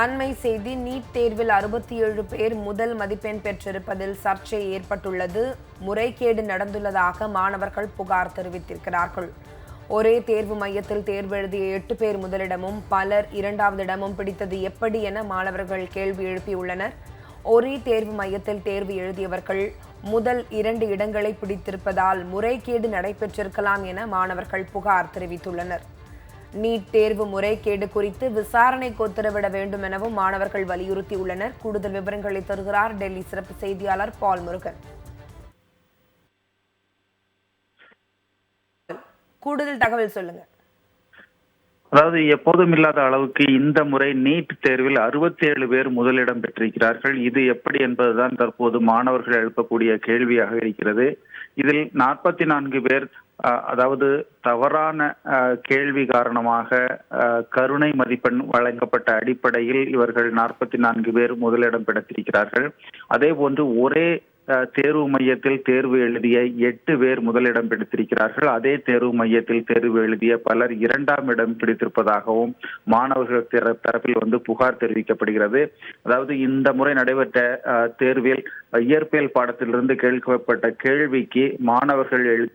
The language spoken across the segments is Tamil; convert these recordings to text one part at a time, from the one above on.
அண்மை செய்தி நீட் தேர்வில் அறுபத்தி ஏழு பேர் முதல் மதிப்பெண் பெற்றிருப்பதில் சர்ச்சை ஏற்பட்டுள்ளது. முறைகேடு நடந்துள்ளதாக மாணவர்கள் புகார் தெரிவித்திருக்கிறார்கள். ஒரே தேர்வு மையத்தில் தேர்வு எழுதிய எட்டு பேர் முதலிடமும் பலர் இரண்டாவது இடமும் பிடித்தது எப்படி என மாணவர்கள் கேள்வி எழுப்பியுள்ளனர். ஒரே தேர்வு மையத்தில் தேர்வு எழுதியவர்கள் முதல் இரண்டு இடங்களை பிடித்திருப்பதால் முறைகேடு நடைபெற்றிருக்கலாம் என மாணவர்கள் புகார் தெரிவித்துள்ளனர். நீட் தேர்வு முறைகேடு குறித்து விசாரணைக்கு உத்தரவிட வேண்டும் எனவும் மாணவர்கள் வலியுறுத்தியுள்ளனர். கூடுதல் விவரங்களை தருகிறார் டெல்லி சிறப்பு செய்தியாளர் பால் முருகன். கூடுதல் தகவல் சொல்லுங்க. அதாவது எப்போதும் இல்லாத அளவுக்கு இந்த முறை நீட் தேர்வில் அறுபத்தி ஏழு பேர் முதலிடம் பெற்றிருக்கிறார்கள். இது எப்படி என்பதுதான் தற்போது மாணவர்கள் எழுப்பக்கூடிய கேள்வியாக இருக்கிறது. இதில் நாற்பத்தி நான்கு பேர் அதாவது தவறான கேள்வி காரணமாக கருணை மதிப்பெண் வழங்கப்பட்ட அடிப்படையில் இவர்கள் நாற்பத்தி நான்கு பேர் முதலிடம் பிடித்திருக்கிறார்கள். அதே போன்று ஒரே தேர்வு மையத்தில் தேர்வு எழுதிய எட்டு பேர் முதலிடம் பிடித்திருக்கிறார்கள். அதே தேர்வு மையத்தில் தேர்வு எழுதிய பலர் இரண்டாம் இடம் பிடித்திருப்பதாகவும் மாணவர்கள் தரப்பில் வந்து புகார் தெரிவிக்கப்படுகிறது. அதாவது இந்த முறை நடைபெற்ற தேர்வில் இயற்பியல் பாடத்திலிருந்து கேட்கப்பட்ட கேள்விக்கு மாணவர்கள் எழு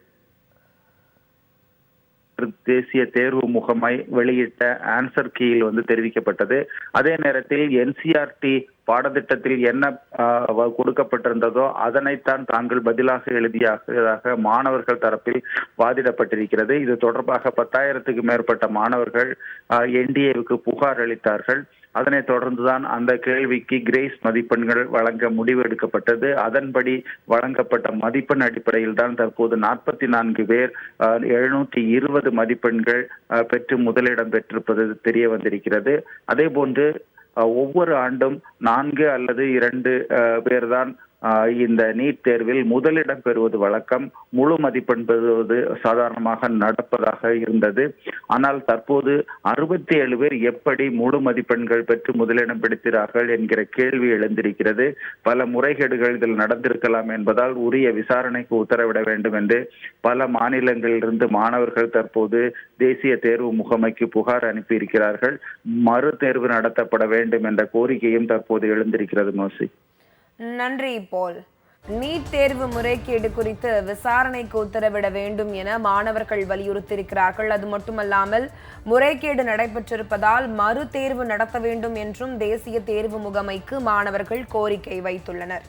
தேசிய தேர்வு முகமை வெளியிட்ட ஆன்சர் கீயில் வந்து தெரிவிக்கப்பட்டது. அதே நேரத்தில் என்சிஆர்டி பாடத்திட்டத்தில் என்ன கொடுக்கப்பட்டிருந்ததோ அதனைத்தான் தாங்கள் பதிலாக எழுதியதாக மாணவர்கள் தரப்பில் வாதிடப்பட்டிருக்கிறது. இது தொடர்பாக பத்தாயிரத்துக்கு மேற்பட்ட மாணவர்கள் என்டிஏவுக்கு புகார் அளித்தார்கள். அதனைத் தொடர்ந்துதான் அந்த கேள்விக்கு கிரேஸ் மதிப்பெண்கள் வழங்க முடிவு எடுக்கப்பட்டது. அதன்படி வழங்கப்பட்ட மதிப்பெண் அடிப்படையில் தான் தற்போது நாற்பத்தி நான்கு பேர் எழுநூத்தி இருபது மதிப்பெண்கள் அஹ், பெற்று முதலிடம் பெற்றிருப்பது தெரிய வந்திருக்கிறது. அதே போன்று ஒவ்வொரு ஆண்டும் நான்கு அல்லது இரண்டு பேர்தான் தான் இந்த நீட் தேர்வில் முதலிடம் பெறுவது வழக்கம் முழு மதிப்பெண் பெறுவது சாதாரணமாக நடப்பதாக இருந்தது. ஆனால் தற்போது அறுபத்தி ஏழு பேர் எப்படி முழு மதிப்பெண்கள் பெற்று முதலிடம் பிடித்தார்கள் என்கிற கேள்வி எழுந்திருக்கிறது. பல முறைகேடுகள் இதில் நடந்திருக்கலாம் என்பதால் உரிய விசாரணைக்கு உத்தரவிட வேண்டும் என்று பல மாநிலங்களிலிருந்து மாணவர்கள் தற்போது தேசிய தேர்வு முகமைக்கு புகார் அனுப்பியிருக்கிறார்கள். மறு தேர்வு நடத்தப்பட வேண்டும் என்ற கோரிக்கையும் தற்போது எழுந்திருக்கிறது மோசி. நன்றி போல். நீட் தேர்வு முறைகேடு குறித்து விசாரணைக்கு உத்தரவிட வேண்டும் என மாணவர்கள் வலியுறுத்தியிருக்கிறார்கள். அது மட்டுமல்லாமல் முறைகேடு நடைபெற்றிருப்பதால் மறு தேர்வு நடத்த வேண்டும் என்றும் தேசிய தேர்வு முகமைக்கு மாணவர்கள் கோரிக்கை வைத்துள்ளனர்.